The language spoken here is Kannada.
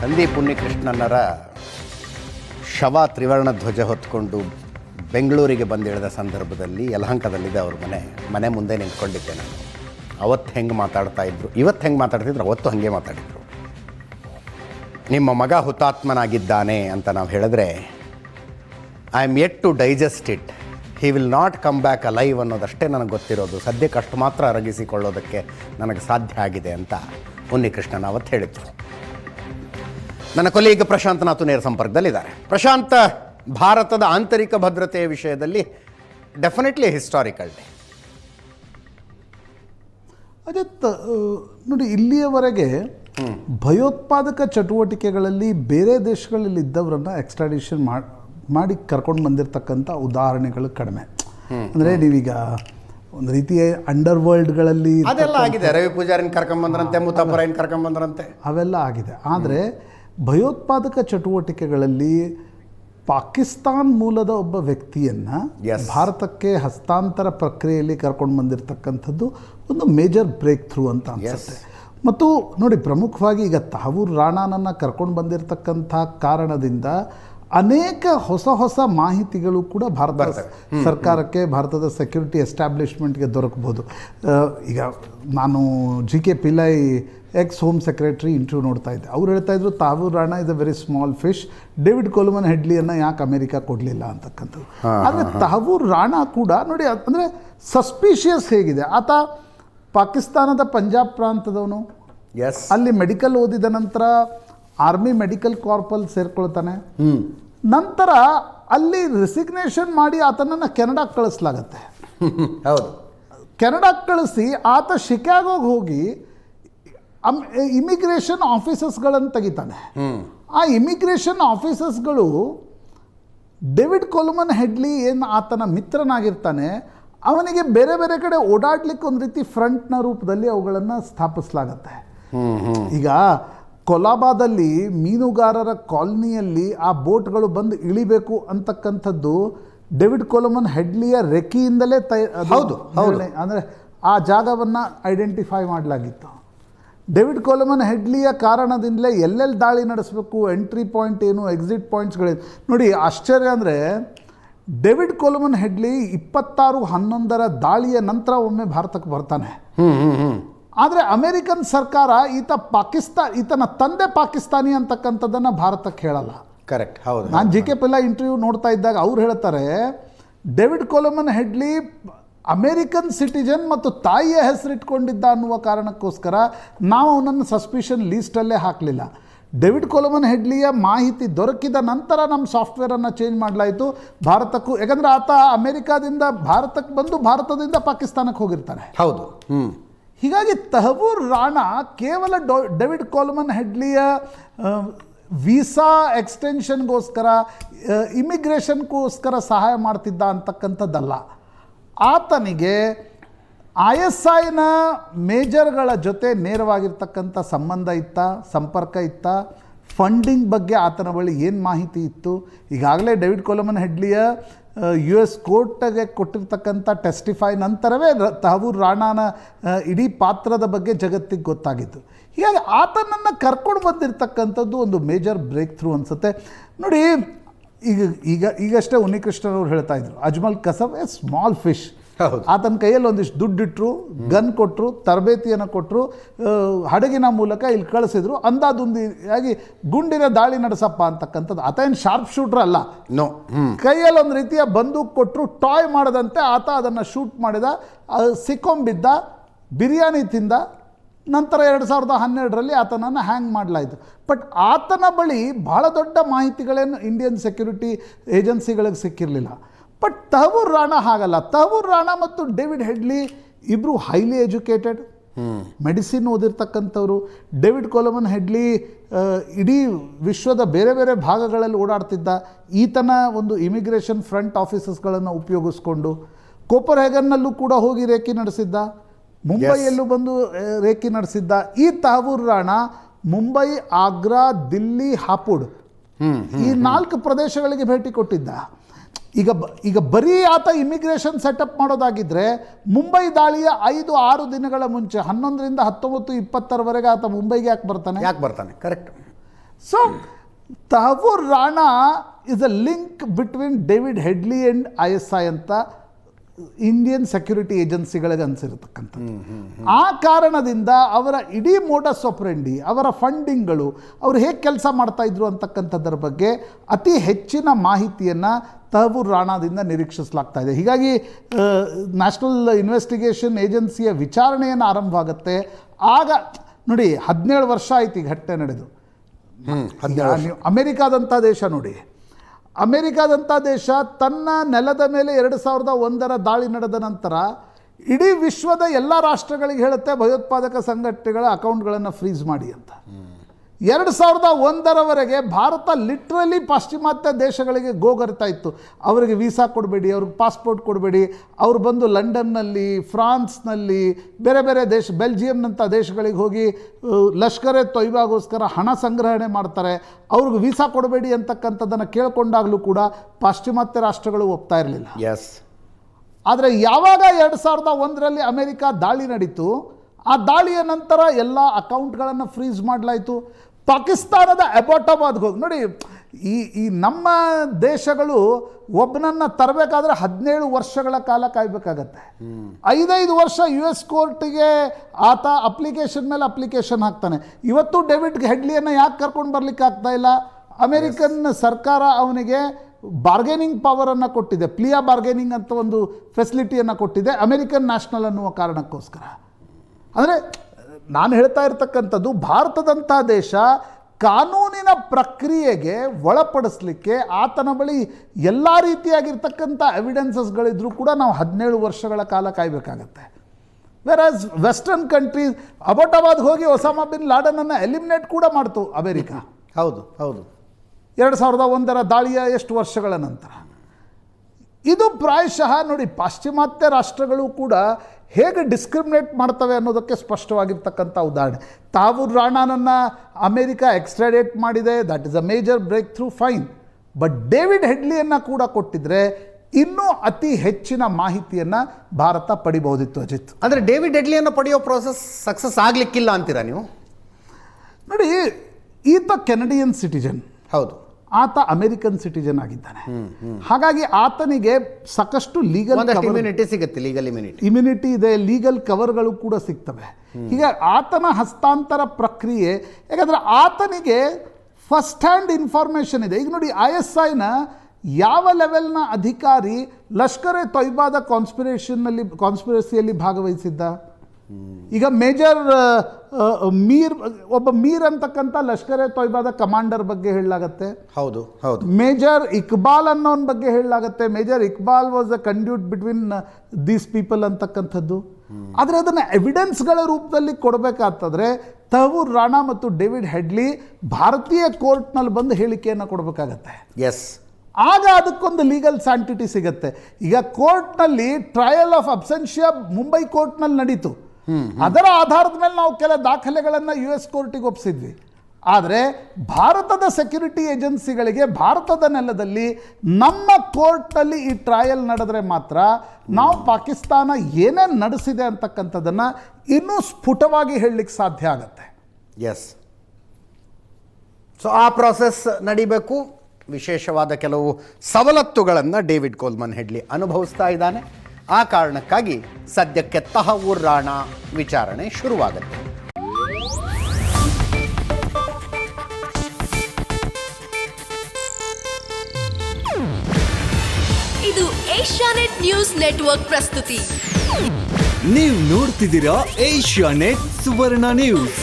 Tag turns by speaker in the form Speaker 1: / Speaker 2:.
Speaker 1: ಸಂದೀಪ್ ಉನ್ನಿಕೃಷ್ಣನ್ನರ ಶವ ತ್ರಿವರ್ಣ ಧ್ವಜ ಹೊತ್ಕೊಂಡು ಬೆಂಗಳೂರಿಗೆ ಬಂದಿಳಿದ ಸಂದರ್ಭದಲ್ಲಿ ಯಲಹಂಕದಲ್ಲಿದೆ ಅವ್ರ ಮನೆ ಮನೆ ಮುಂದೆ ನಿಂತ್ಕೊಂಡಿದ್ದೆ ನಾನು. ಅವತ್ತು ಹೆಂಗೆ ಮಾತಾಡ್ತಾ ಇದ್ರು? ಇವತ್ತು ಹೆಂಗೆ ಮಾತಾಡ್ತಿದ್ರು? ಅವತ್ತು ಹಾಗೆ ಮಾತಾಡಿದ್ರು. ನಿಮ್ಮ ಮಗ ಹುತಾತ್ಮನಾಗಿದ್ದಾನೆ ಅಂತ ನಾವು ಹೇಳಿದ್ರೆ I am yet to digest it he will not come back alive ಅನ್ನೋದಷ್ಟೇ ನನಗೆ ಗೊತ್ತಿರೋದು. ಸದ್ಯಕ್ಕೆ ಅಷ್ಟು ಮಾತ್ರ ಅರಗಿಸಿಕೊಳ್ಳೋದಕ್ಕೆ ನನಗೆ ಸಾಧ್ಯ ಆಗಿದೆ ಅಂತ ಉನ್ನಿಕೃಷ್ಣನ್ ಅವತ್ತು ಹೇಳಿದರು. ನನ್ನ ಕೊಲೀಗ ಪ್ರಶಾಂತ್ ನಾತು ನೇರ ಸಂಪರ್ಕದಲ್ಲಿದ್ದಾರೆ. ಪ್ರಶಾಂತ್ ಭಾರತದ ಆಂತರಿಕ ಭದ್ರತೆಯ ವಿಷಯದಲ್ಲಿ ಡೆಫಿನೆಟ್ಲಿ ಹಿಸ್ಟಾರಿಕಲ್ ಡೇ
Speaker 2: ಅದೇ ತ- ನೋಡಿ ಇಲ್ಲಿಯವರೆಗೆ ಭಯೋತ್ಪಾದಕ ಚಟುವಟಿಕೆಗಳಲ್ಲಿ ಬೇರೆ ದೇಶಗಳಲ್ಲಿ ಇದ್ದವರನ್ನ ಎಕ್ಸ್ಟ್ರಾಡಿಷನ್ ಮಾಡಿ ಕರ್ಕೊಂಡು ಬಂದಿರತಕ್ಕಂಥ ಉದಾಹರಣೆಗಳು ಕಡಿಮೆ. ಅಂದರೆ ನೀವೀಗ ಒಂದು ರೀತಿಯ ಅಂಡರ್ ವರ್ಲ್ಡ್ಗಳಲ್ಲಿ
Speaker 1: ಅದೆಲ್ಲ ಆಗಿದೆ. ರವಿ ಪೂಜಾರಿನ ಕರ್ಕೊಂಬಂದ್ರಂತೆ ಮುತಾಪುರೈನ್ ಕರ್ಕೊಂಬಂದ್ರಂತೆ
Speaker 2: ಅವೆಲ್ಲ ಆಗಿದೆ. ಆದರೆ ಭಯೋತ್ಪಾದಕ ಚಟುವಟಿಕೆಗಳಲ್ಲಿ ಪಾಕಿಸ್ತಾನ್ ಮೂಲದ ಒಬ್ಬ ವ್ಯಕ್ತಿಯನ್ನು. ಭಾರತಕ್ಕೆ ಹಸ್ತಾಂತರ ಪ್ರಕ್ರಿಯೆಯಲ್ಲಿ ಕರ್ಕೊಂಡು ಬಂದಿರತಕ್ಕಂಥದ್ದು ಒಂದು ಮೇಜರ್ ಬ್ರೇಕ್ ಥ್ರೂ ಅಂತ ಅನ್ಸುತ್ತೆ. ಮತ್ತು ನೋಡಿ ಪ್ರಮುಖವಾಗಿ ಈಗ ತಾವೂರ್ ರಾಣಾನನ್ನು ಕರ್ಕೊಂಡು ಬಂದಿರತಕ್ಕಂಥ ಕಾರಣದಿಂದ ಅನೇಕ ಹೊಸ ಹೊಸ ಮಾಹಿತಿಗಳು ಕೂಡ ಭಾರತ ಸರ್ಕಾರಕ್ಕೆ ಭಾರತದ ಸೆಕ್ಯೂರಿಟಿ ಎಸ್ಟಾಬ್ಲಿಷ್ಮೆಂಟ್ಗೆ ದೊರಕಬಹುದು ಈಗ ನಾನು G K Pillai ex home secretary interview ನೋಡ್ತಾ ಇದ್ದೆ. ಅವ್ರು ಹೇಳ್ತಾ ಇದ್ರು Tahawwur Rana is a very small fish David Coleman ಹೆಡ್ಲಿಯನ್ನು ಯಾಕೆ ಅಮೆರಿಕ ಕೊಡಲಿಲ್ಲ? ಅಂತಕ್ಕಂಥದ್ದು. ಆದರೆ ತಾವೂರ್ ರಾಣ ಕೂಡ ನೋಡಿ ಅಂದರೆ ಸಸ್ಪಿಷಿಯಸ್ ಹೇಗಿದೆ. ಆತ ಪಾಕಿಸ್ತಾನದ ಪಂಜಾಬ್ ಪ್ರಾಂತದವನು.
Speaker 1: ಎಸ್
Speaker 2: ಅಲ್ಲಿ ಮೆಡಿಕಲ್ ಓದಿದ ನಂತರ ಆರ್ಮಿ ಮೆಡಿಕಲ್ ಕಾರ್ಪಲ್ಲಿ ಸೇರ್ಕೊಳ್ತಾನೆ. ನಂತರ ಅಲ್ಲಿ ರೆಸಿಗ್ನೇಷನ್ ಮಾಡಿ ಆತನನ್ನು ಕೆನಡಾಕ್ ಕಳಿಸ್ಲಾಗತ್ತೆ.
Speaker 1: ಹೌದು.
Speaker 2: ಕೆನಡಾಕ್ಕೆ ಕಳಿಸಿ ಆತ ಶಿಕಾಗೋಗೆ ಹೋಗಿ ಅಮ್ ಇಮಿಗ್ರೇಷನ್ ಆಫೀಸಸ್ಗಳನ್ನು ತೆಗಿತಾನೆ. ಆ ಇಮಿಗ್ರೇಷನ್ ಆಫೀಸಸ್ಗಳು ಡೇವಿಡ್ ಕೊಲ್ಮನ್ ಹೆಡ್ಲಿ ಏನು ಆತನ ಮಿತ್ರನಾಗಿರ್ತಾನೆ ಅವನಿಗೆ ಬೇರೆ ಬೇರೆ ಕಡೆ ಓಡಾಡ್ಲಿಕ್ಕೆ ಒಂದು ರೀತಿ ಫ್ರಂಟ್ನ ರೂಪದಲ್ಲಿ ಅವುಗಳನ್ನು ಸ್ಥಾಪಿಸಲಾಗತ್ತೆ. ಈಗ ಕೊಲಾಬಾದಲ್ಲಿ ಮೀನುಗಾರರ ಕಾಲನಿಯಲ್ಲಿ ಆ ಬೋಟ್ಗಳು ಬಂದು ಇಳಿಬೇಕು ಅಂತಕ್ಕಂಥದ್ದು ಡೇವಿಡ್ ಕೊಲಮನ್ ಹೆಡ್ಲಿಯ ರೆಕ್ಕಿಯಿಂದಲೇ ತಯ
Speaker 1: ಹೌದು, ಹೌದು.
Speaker 2: ಅಂದರೆ ಆ ಜಾಗವನ್ನು ಐಡೆಂಟಿಫೈ ಮಾಡಲಾಗಿತ್ತು. ಡೇವಿಡ್ ಕೋಲಮನ್ ಹೆಡ್ಲಿಯ ಕಾರಣದಿಂದಲೇ ಎಲ್ಲೆಲ್ಲಿ ದಾಳಿ ನಡೆಸಬೇಕು ಎಂಟ್ರಿ ಪಾಯಿಂಟ್ ಏನು ಎಕ್ಸಿಟ್ ಪಾಯಿಂಟ್ಸ್ಗಳೇನು ನೋಡಿ ಆಶ್ಚರ್ಯ ಅಂದರೆ ಡೇವಿಡ್ ಕೋಲಮನ್ ಹೆಡ್ಲಿ ಇಪ್ಪತ್ತಾರು ಹನ್ನೊಂದರ ದಾಳಿಯ ನಂತರ ಒಮ್ಮೆ ಭಾರತಕ್ಕೆ ಬರ್ತಾನೆ. ಆದರೆ ಅಮೆರಿಕನ್ ಸರ್ಕಾರ ಈತ ಪಾಕಿಸ್ತಾನ ಈತನ ತಂದೆ ಪಾಕಿಸ್ತಾನಿ ಅಂತಕ್ಕಂಥದ್ದನ್ನು ಭಾರತಕ್ಕೆ ಹೇಳಲ್ಲ.
Speaker 1: ಕರೆಕ್ಟ್ ಹೌದು
Speaker 2: ನಾನು ಜಿ ಕೆ ಪಿಲ್ಲ ಇಂಟರ್ವ್ಯೂ ನೋಡ್ತಾ ಇದ್ದಾಗ ಅವ್ರು ಹೇಳ್ತಾರೆ David Coleman Headley American citizen ಮತ್ತು ತಾಯಿಯ ಹೆಸರಿಟ್ಕೊಂಡಿದ್ದ ಅನ್ನುವ ಕಾರಣಕ್ಕೋಸ್ಕರ ನಾವು ಅವನನ್ನು ಸಸ್ಪಿಷನ್ ಲೀಸ್ಟಲ್ಲೇ ಹಾಕಲಿಲ್ಲ. ಡೇವಿಡ್ ಕೊಲಮನ್ ಹೆಡ್ಲಿಯ ಮಾಹಿತಿ ದೊರಕಿದ ನಂತರ ನಮ್ಮ ಸಾಫ್ಟ್ವೇರನ್ನು ಚೇಂಜ್ ಮಾಡಲಾಯಿತು ಭಾರತಕ್ಕೂ. ಯಾಕಂದರೆ ಆತ ಅಮೇರಿಕಾದಿಂದ ಭಾರತಕ್ಕೆ ಬಂದು ಭಾರತದಿಂದ ಪಾಕಿಸ್ತಾನಕ್ಕೆ ಹೋಗಿರ್ತಾನೆ
Speaker 1: ಹೌದು.
Speaker 2: ಹೀಗಾಗಿ ತಹಬೂರ್ ರಾಣಾ ಕೇವಲ ಡೊ ಡೇವಿಡ್ ಕೋಲ್ಮನ್ ಹೆಡ್ಲಿಯ ವೀಸಾ ಎಕ್ಸ್ಟೆನ್ಷನ್ಗೋಸ್ಕರ ಇಮಿಗ್ರೇಷನ್ಗೋಸ್ಕರ ಸಹಾಯ ಮಾಡ್ತಿದ್ದ ಅಂತಕ್ಕಂಥದ್ದಲ್ಲ. ಆತನಿಗೆ ಐ ಎಸ್ ಐನ ಮೇಜರ್ಗಳ ಜೊತೆ ನೇರವಾಗಿರ್ತಕ್ಕಂಥ ಸಂಬಂಧ ಇತ್ತ, ಸಂಪರ್ಕ ಇತ್ತ, ಫಂಡಿಂಗ್ ಬಗ್ಗೆ ಆತನ ಬಳಿ ಏನು ಮಾಹಿತಿ ಇತ್ತು? ಈಗಾಗಲೇ ಡೇವಿಡ್ ಕೊಲಮನ್ ಹೆಡ್ಲಿಯ ಯು ಎಸ್ ಕೋರ್ಟಗೆ ಕೊಟ್ಟಿರ್ತಕ್ಕಂಥ ಟೆಸ್ಟಿಫೈ ನಂತರವೇ ತಹವೂರ್ ರಾಣಾನ ಇಡೀ ಪಾತ್ರದ ಬಗ್ಗೆ ಜಗತ್ತಿಗೆ ಗೊತ್ತಾಗಿತ್ತು. ಹೀಗಾಗಿ ಆತನನ್ನು ಕರ್ಕೊಂಡು ಬಂದಿರತಕ್ಕಂಥದ್ದು ಒಂದು ಮೇಜರ್ ಬ್ರೇಕ್ ಥ್ರೂ ಅನಿಸುತ್ತೆ. ನೋಡಿ ಈಗ ಈಗ ಈಗಷ್ಟೇ ಉನ್ನಿಕೃಷ್ಣನವ್ರು ಹೇಳ್ತಾ ಇದ್ರು Ajmal Kasab a small fish. ಆತನ ಕೈಯಲ್ಲಿ ಒಂದಿಷ್ಟು ದುಡ್ಡಿಟ್ಟರು ಗನ್ ಕೊಟ್ಟರು ತರಬೇತಿಯನ್ನು ಕೊಟ್ಟರು ಹಡಗಿನ ಮೂಲಕ ಇಲ್ಲಿ ಕಳಿಸಿದ್ರು ಅಂದಾದುಂದಿಯಾಗಿ ಗುಂಡಿನ ದಾಳಿ ನಡೆಸಪ್ಪ ಅಂತಕ್ಕಂಥದ್ದು. ಆತ ಏನು ಶಾರ್ಪ್ ಶೂಟ್ರ್ ಅಲ್ಲ.
Speaker 1: ನೋ
Speaker 2: ಕೈಯಲ್ಲಿ ಒಂದು ರೀತಿಯ ಬಂದೂಕ್ ಕೊಟ್ಟರು ಟಾಯ್ ಮಾಡದಂತೆ ಆತ ಅದನ್ನು ಶೂಟ್ ಮಾಡಿದ ಸಿಕ್ಕೊಂಬಿದ್ದ ಬಿರಿಯಾನಿ ತಿಂದ ನಂತರ ಎರಡು ಸಾವಿರದ ಹನ್ನೆರಡರಲ್ಲಿ ಆತನನ್ನು ಹ್ಯಾಂಗ್ ಮಾಡಲಾಯಿತು. ಬಟ್ ಆತನ ಬಳಿ ಭಾಳ ದೊಡ್ಡ ಮಾಹಿತಿಗಳೇನು ಇಂಡಿಯನ್ ಸೆಕ್ಯೂರಿಟಿ ಏಜೆನ್ಸಿಗಳಿಗೆ ಸಿಕ್ಕಿರಲಿಲ್ಲ. ಬಟ್ ತಹವೂರ್ ರಾಣಾ ಹಾಗಲ್ಲ. ತಹವೂರ್ ರಾಣಾ ಮತ್ತು ಡೇವಿಡ್ ಹೆಡ್ಲಿ ಇಬ್ಬರು ಹೈಲಿ ಎಜುಕೇಟೆಡ್ ಮೆಡಿಸಿನ್ ಓದಿರ್ತಕ್ಕಂಥವ್ರು. ಡೇವಿಡ್ ಕೊಲಮನ್ ಹೆಡ್ಲಿ ಇಡೀ ವಿಶ್ವದ ಬೇರೆ ಬೇರೆ ಭಾಗಗಳಲ್ಲಿ ಓಡಾಡ್ತಿದ್ದ ಈತನ ಒಂದು ಇಮಿಗ್ರೇಷನ್ ಫ್ರಂಟ್ ಆಫೀಸಸ್ಗಳನ್ನು ಉಪಯೋಗಿಸ್ಕೊಂಡು ಕೋಪರ್ ಹೆಗನ್ನಲ್ಲೂ ಕೂಡ ಹೋಗಿ ರೇಖೆ ನಡೆಸಿದ್ದ. ಮುಂಬೈಯಲ್ಲೂ ಬಂದು ರೇಖೆ ನಡೆಸಿದ್ದ ಈ ತಹವೂರ್ ರಾಣಾ ಮುಂಬೈ ಆಗ್ರಾ ದಿಲ್ಲಿ ಹಾಪುಡ್ ಈ ನಾಲ್ಕು ಪ್ರದೇಶಗಳಿಗೆ ಭೇಟಿ ಕೊಟ್ಟಿದ್ದ. ಈಗ ಈಗ ಬರೀ ಆತ ಇಮಿಗ್ರೇಷನ್ ಸೆಟಪ್ ಮಾಡೋದಾಗಿದ್ದರೆ ಮುಂಬೈ ದಾಳಿಯ ಐದು ಆರು ದಿನಗಳ ಮುಂಚೆ ಹನ್ನೊಂದರಿಂದ ಹತ್ತೊಂಬತ್ತು ಇಪ್ಪತ್ತರವರೆಗೆ ಆತ ಮುಂಬೈಗೆ ಯಾಕೆ ಬರ್ತಾನೆ?
Speaker 1: ಯಾಕೆ ಬರ್ತಾನೆ? Correct
Speaker 2: so Tahawwur Rana is a link between David Headley and I S I ಅಂತ ಇಂಡಿಯನ್ ಸೆಕ್ಯೂರಿಟಿ ಏಜೆನ್ಸಿಗಳಿಗೆ ಅನಿಸಿರತಕ್ಕಂಥದ್ದು. ಆ ಕಾರಣದಿಂದ ಅವರ ಇಡೀ ಮೋಡಸ್ ಆಪರೆಂಡಿ ಅವರ ಫಂಡಿಂಗ್ಗಳು ಅವರು ಹೇಗೆ ಕೆಲಸ ಮಾಡ್ತಾ ಇದ್ರು ಅಂತಕ್ಕಂಥದ್ರ ಬಗ್ಗೆ ಅತಿ ಹೆಚ್ಚಿನ ಮಾಹಿತಿಯನ್ನು ತಹಬೂರ್ ರಾಣಾದಿಂದ ನಿರೀಕ್ಷಿಸಲಾಗ್ತಾ ಇದೆ. ಹೀಗಾಗಿ ನ್ಯಾಷನಲ್ ಇನ್ವೆಸ್ಟಿಗೇಷನ್ ಏಜೆನ್ಸಿಯ ವಿಚಾರಣೆಯನ್ನು ಆರಂಭ ಆಗುತ್ತೆ ಆಗ ನೋಡಿ ಹದಿನೇಳು ವರ್ಷ ಆಯ್ತು ಈ ಘಟನೆ ನಡೆದು. ಅಮೆರಿಕಾದಂಥ ದೇಶ ನೋಡಿ. ಅಮೆರಿಕಾದಂಥ ದೇಶ ತನ್ನ ನೆಲದ ಮೇಲೆ ಎರಡು ಸಾವಿರದ ಒಂದರ ದಾಳಿ ನಡೆದ ನಂತರ ಇಡೀ ವಿಶ್ವದ ಎಲ್ಲ ರಾಷ್ಟ್ರಗಳಿಗೆ ಹೇಳುತ್ತೆ ಭಯೋತ್ಪಾದಕ ಸಂಘಟನೆಗಳ ಅಕೌಂಟ್ಗಳನ್ನು ಫ್ರೀಸ್ ಮಾಡಿ ಅಂತ. ಎರಡು ಸಾವಿರದ ಒಂದರವರೆಗೆ ಭಾರತ ಲಿಟ್ರಲಿ ಪಾಶ್ಚಿಮಾತ್ಯ ದೇಶಗಳಿಗೆ ಗೋಗರ್ತಾ ಇತ್ತು. ಅವರಿಗೆ ವೀಸಾ ಕೊಡಬೇಡಿ ಅವ್ರಿಗೆ ಪಾಸ್ಪೋರ್ಟ್ ಕೊಡಬೇಡಿ. ಅವ್ರು ಬಂದು ಲಂಡನ್ನಲ್ಲಿ ಫ್ರಾನ್ಸ್ನಲ್ಲಿ ಬೇರೆ ಬೇರೆ ದೇಶ ಬೆಲ್ಜಿಯಂನಂಥ ದೇಶಗಳಿಗೆ ಹೋಗಿ ಲಷ್ಕರೆ ತೊಯ್ಬಾಗೋಸ್ಕರ ಹಣ ಸಂಗ್ರಹಣೆ ಮಾಡ್ತಾರೆ. ಅವ್ರಿಗೆ ವೀಸಾ ಕೊಡಬೇಡಿ ಅಂತಕ್ಕಂಥದ್ದನ್ನು ಕೇಳ್ಕೊಂಡಾಗಲೂ ಕೂಡ ಪಾಶ್ಚಿಮಾತ್ಯ ರಾಷ್ಟ್ರಗಳು ಒಪ್ತಾ ಇರಲಿಲ್ಲ.
Speaker 1: ಎಸ್
Speaker 2: ಆದರೆ ಯಾವಾಗ ಎರಡು ಸಾವಿರದ ಒಂದರಲ್ಲಿ ಅಮೆರಿಕ ದಾಳಿ ನಡೀತು? ಆ ದಾಳಿಯ ನಂತರ ಎಲ್ಲ ಅಕೌಂಟ್ಗಳನ್ನು ಫ್ರೀಸ್ ಮಾಡಲಾಯಿತು. ಪಾಕಿಸ್ತಾನದ ಅಬೋಟಾಬಾದ್ಗೆ ಹೋಗಿ ನೋಡಿ ಈ ಈ ನಮ್ಮ ದೇಶಗಳು ಒಬ್ಬನನ್ನು ತರಬೇಕಾದ್ರೆ ಹದಿನೇಳು ವರ್ಷಗಳ ಕಾಲ ಕಾಯಬೇಕಾಗತ್ತೆ. ಐದೈದು ವರ್ಷ ಯು ಎಸ್ ಕೋರ್ಟಿಗೆ ಆತ ಅಪ್ಲಿಕೇಶನ್ ಮೇಲೆ ಅಪ್ಲಿಕೇಶನ್ ಹಾಕ್ತಾನೆ. ಇವತ್ತು ಡೇವಿಡ್ ಹೆಡ್ಲಿಯನ್ನು ಯಾಕೆ ಕರ್ಕೊಂಡು ಬರ್ಲಿಕ್ಕೆ ಆಗ್ತಾ ಇಲ್ಲ? ಅಮೆರಿಕನ್ ಸರ್ಕಾರ ಅವನಿಗೆ ಬಾರ್ಗೇನಿಂಗ್ ಪವರನ್ನು ಕೊಟ್ಟಿದೆ. ಪ್ಲಿಯಾ ಬಾರ್ಗೇನಿಂಗ್ ಅಂತ ಒಂದು ಫೆಸಿಲಿಟಿಯನ್ನು ಕೊಟ್ಟಿದೆ. ಅಮೆರಿಕನ್ ನ್ಯಾಷನಲ್ ಅನ್ನುವ ಕಾರಣಕ್ಕೋಸ್ಕರ. ಅಂದರೆ ನಾನು ಹೇಳ್ತಾ ಇರ್ತಕ್ಕಂಥದ್ದು ಭಾರತದಂಥ ದೇಶ ಕಾನೂನಿನ ಪ್ರಕ್ರಿಯೆಗೆ ಒಳಪಡಿಸ್ಲಿಕ್ಕೆ ಆತನ ಬಳಿ ಎಲ್ಲ ರೀತಿಯಾಗಿರ್ತಕ್ಕಂಥ ಎವಿಡೆನ್ಸಸ್ಗಳಿದ್ರೂ ಕೂಡ ನಾವು ಹದಿನೇಳು ವರ್ಷಗಳ ಕಾಲ ಕಾಯಬೇಕಾಗತ್ತೆ. Whereas western countries Abbottabad ಹೋಗಿ ಒಸಾಮಾ ಬಿನ್ ಲಾಡನನ್ನು ಎಲಿಮಿನೇಟ್ ಕೂಡ ಮಾಡ್ತು ಅಮೇರಿಕಾ.
Speaker 1: ಹೌದು ಹೌದು.
Speaker 2: ಎರಡು ಸಾವಿರದ ಒಂದರ ದಾಳಿಯ ಎಷ್ಟು ವರ್ಷಗಳ ನಂತರ. ಇದು ಪ್ರಾಯಶಃ ನೋಡಿ ಪಾಶ್ಚಿಮಾತ್ಯ ರಾಷ್ಟ್ರಗಳು ಕೂಡ ಹೇಗೆ ಡಿಸ್ಕ್ರಿಮಿನೇಟ್ ಮಾಡ್ತವೆ ಅನ್ನೋದಕ್ಕೆ ಸ್ಪಷ್ಟವಾಗಿರ್ತಕ್ಕಂಥ ಉದಾಹರಣೆ. ತಾವು ರಾಣಾನನ್ನು ಅಮೇರಿಕ ಎಕ್ಸ್ಟ್ರಾಡೇಟ್ ಮಾಡಿದೆ that is a major breakthrough fine but David ಹೆಡ್ಲಿಯನ್ನು ಕೂಡ ಕೊಟ್ಟಿದ್ರೆ ಇನ್ನೂ ಅತಿ ಹೆಚ್ಚಿನ ಮಾಹಿತಿಯನ್ನು ಭಾರತ ಪಡಿಬಹುದಿತ್ತು ಅಜಿತ್.
Speaker 1: ಅಂದರೆ ಡೇವಿಡ್ ಹೆಡ್ಲಿಯನ್ನು ಪಡೆಯೋ ಪ್ರೋಸೆಸ್ ಸಕ್ಸಸ್ ಆಗಲಿಕ್ಕಿಲ್ಲ ಅಂತೀರಾ ನೀವು?
Speaker 2: ನೋಡಿ ಈತ ಕೆನಡಿಯನ್ ಸಿಟಿಜನ್
Speaker 1: ಹೌದು.
Speaker 2: ಆತ ಅಮೆರಿಕನ್ ಸಿಟಿಜನ್ ಆಗಿದ್ದಾನೆ. ಹಾಗಾಗಿ ಆತನಿಗೆ ಸಾಕಷ್ಟು ಲೀಗಲ್
Speaker 1: ಇಮ್ಯುನಿಟಿ ಸಿಗುತ್ತೆ ಲೀಗಲ್ ಇಮ್ಯುನಿಟಿ
Speaker 2: ಇಮ್ಯುನಿಟಿ ಇದೆ ಲೀಗಲ್ ಕವರ್ಗಳು ಕೂಡ ಸಿಗ್ತವೆ. ಈಗ ಆತನ ಹಸ್ತಾಂತರ ಪ್ರಕ್ರಿಯೆ ಯಾಕಂದ್ರೆ ಆತನಿಗೆ ಫಸ್ಟ್ ಹ್ಯಾಂಡ್ ಇನ್ಫಾರ್ಮೇಷನ್ ಇದೆ. ಈಗ ನೋಡಿ ಐ ಎಸ್ ಐನ ಯಾವ ಲೆವೆಲ್ನ ಅಧಿಕಾರಿ ಲಷ್ಕರ್ ಎ ತೊಯ್ಬಾದ ಕಾನ್ಸ್ಪಿರೇಷನ್ನಲ್ಲಿ ಕಾನ್ಸ್ಪಿರಸಿಯಲ್ಲಿ ಭಾಗವಹಿಸಿದ್ದ? ಈಗ ಮೇಜರ್ ಮೀರ್ ಒಬ್ಬ ಮೀರ್ ಅಂತಕ್ಕಂಥ ಲಷ್ಕರ್ ಎ ತೊಯ್ಬಾದ ಕಮಾಂಡರ್ ಬಗ್ಗೆ ಹೇಳಲಾಗತ್ತೆ.
Speaker 1: ಹೌದು ಹೌದು.
Speaker 2: ಮೇಜರ್ ಇಕ್ಬಾಲ್ ಅನ್ನೋನ್ ಬಗ್ಗೆ ಹೇಳಲಾಗುತ್ತೆ. Major Iqbal was a conduit between these people ಅಂತಕ್ಕಂಥದ್ದು. ಆದರೆ ಅದನ್ನು ಎವಿಡೆನ್ಸ್ಗಳ ರೂಪದಲ್ಲಿ ಕೊಡಬೇಕಾಗ್ತದ್ರೆ ತಹವೂರ್ ರಾಣಾ ಮತ್ತು ಡೇವಿಡ್ ಹೆಡ್ಲಿ ಭಾರತೀಯ ಕೋರ್ಟ್ನಲ್ಲಿ ಬಂದು ಹೇಳಿಕೆಯನ್ನು ಕೊಡಬೇಕಾಗತ್ತೆ.
Speaker 1: ಎಸ್
Speaker 2: ಆಗ ಅದಕ್ಕೊಂದು ಲೀಗಲ್ ಸ್ಯಾಂಟಿಟಿ ಸಿಗತ್ತೆ. ಈಗ ಕೋರ್ಟ್ನಲ್ಲಿ ಟ್ರಯಲ್ ಆಫ್ ಅಬ್ಸೆನ್ಷಿಯಾ ಮುಂಬೈ ಕೋರ್ಟ್ನಲ್ಲಿ ನಡೀತು. ಅದರ ಆಧಾರದ ಮೇಲೆ ನಾವು ಕೆಲ ದಾಖಲೆಗಳನ್ನು ಯು ಎಸ್ ಕೋರ್ಟಿಗೆ ಒಪ್ಪಿಸಿದ್ವಿ ಆದರೆ ಭಾರತದ ಸೆಕ್ಯುರಿಟಿ ಏಜೆನ್ಸಿಗಳಿಗೆ ಭಾರತದ ನೆಲದಲ್ಲಿ ನಮ್ಮ ಕೋರ್ಟ್ನಲ್ಲಿ ಈ ಟ್ರಯಲ್ ನಡೆದ್ರೆ ಮಾತ್ರ ನಾವು ಪಾಕಿಸ್ತಾನ ಏನೇನು ನಡೆಸಿದೆ ಅಂತಕ್ಕಂಥದ್ದನ್ನು ಇನ್ನೂ ಸ್ಫುಟವಾಗಿ ಹೇಳಲಿಕ್ಕೆ ಸಾಧ್ಯ ಆಗತ್ತೆ.
Speaker 1: ಎಸ್ ಸೊ ಆ ಪ್ರಾಸೆಸ್ ನಡಿಬೇಕು. ವಿಶೇಷವಾದ ಕೆಲವು ಸವಲತ್ತುಗಳನ್ನು ಡೇವಿಡ್ ಕೋಲ್ಮನ್ ಹೆಡ್ಲಿ ಅನುಭವಿಸ್ತಾ ಇದ್ದಾನೆ. ಆ ಕಾರಣಕ್ಕಾಗಿ ಸದ್ಯಕ್ಕೆ ತಹವೂರ್ ರಾಣಾ ವಿಚಾರಣೆ ಶುರುವಾಗುತ್ತೆ.
Speaker 3: ಇದು ಏಷ್ಯಾನೆಟ್ ನ್ಯೂಸ್ ನೆಟ್ವರ್ಕ್ ಪ್ರಸ್ತುತಿ.
Speaker 4: ನೀವು ನೋಡ್ತಿದ್ದೀರಾ ಏಷ್ಯಾ ನೆಟ್ ಸುವರ್ಣ ನ್ಯೂಸ್.